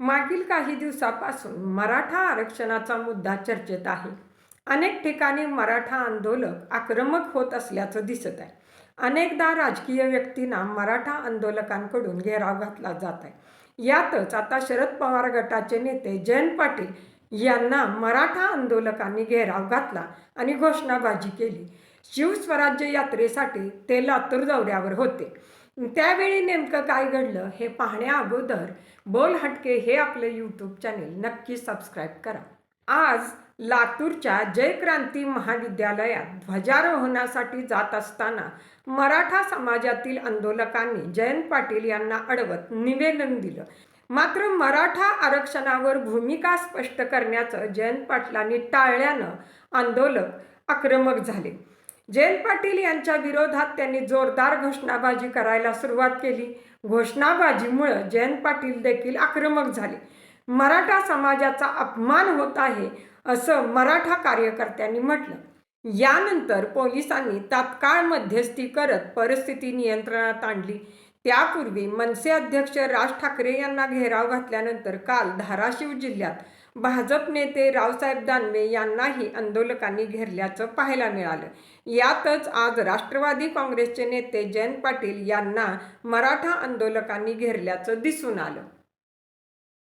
मागील काही दिवसापासून मराठा आरक्षणाचा मुद्दा चर्चेत आहे. अनेक ठिकाणी मराठा आंदोलक आक्रमक होत असल्याचं दिसत आहे. अनेकदा राजकीय व्यक्तींना मराठा आंदोलकांकडून घेराव घातला जात आहे. यातच आता शरद पवार गटाचे नेते जयंत पाटील यांना मराठा आंदोलकांनी घेराव घातला आणि घोषणाबाजी केली. शिवस्वराज्य यात्रेसाठी ते लातूर दौऱ्यावर होते. त्यावेळी नेमकं काय घडलं हे पाहण्या अगोदर बोल हटके हे आपलं यूट्यूब चॅनेल नक्की सबस्क्राईब करा. आज लातूरच्या जयक्रांती महाविद्यालयात ध्वजारोहणासाठी जात असताना मराठा समाजातील आंदोलकांनी जयंत पाटील यांना अडवत निवेदन दिलं. मात्र मराठा आरक्षणावर भूमिका स्पष्ट करण्याचं जयंत पाटलांनी टाळल्यानं आंदोलक आक्रमक झाले. जयंत पाटील यांच्या विरोधात त्यांनी जोरदार घोषणाबाजी करायला सुरुवात केली. घोषणाबाजीमुळं जयंत पाटील देखील आक्रमक झाले. मराठा समाजाचा अपमान होत आहे असं मराठा कार्यकर्त्यांनी म्हटलं. यानंतर पोलिसांनी तात्काळ मध्यस्थी करत परिस्थिती नियंत्रणात आणली. त्यापूर्वी मनसे अध्यक्ष राज ठाकरे यांना घेराव घातल्यानंतर काल धाराशिव जिल्ह्यात भाजप नेते रावसाहेब दानवे यांनाही आंदोलकांनी घेरल्याचं पाहायला मिळालं. यातच आज राष्ट्रवादी काँग्रेसचे नेते जयंत पाटील यांना मराठा आंदोलकांनी घेरल्याचं दिसून आलं.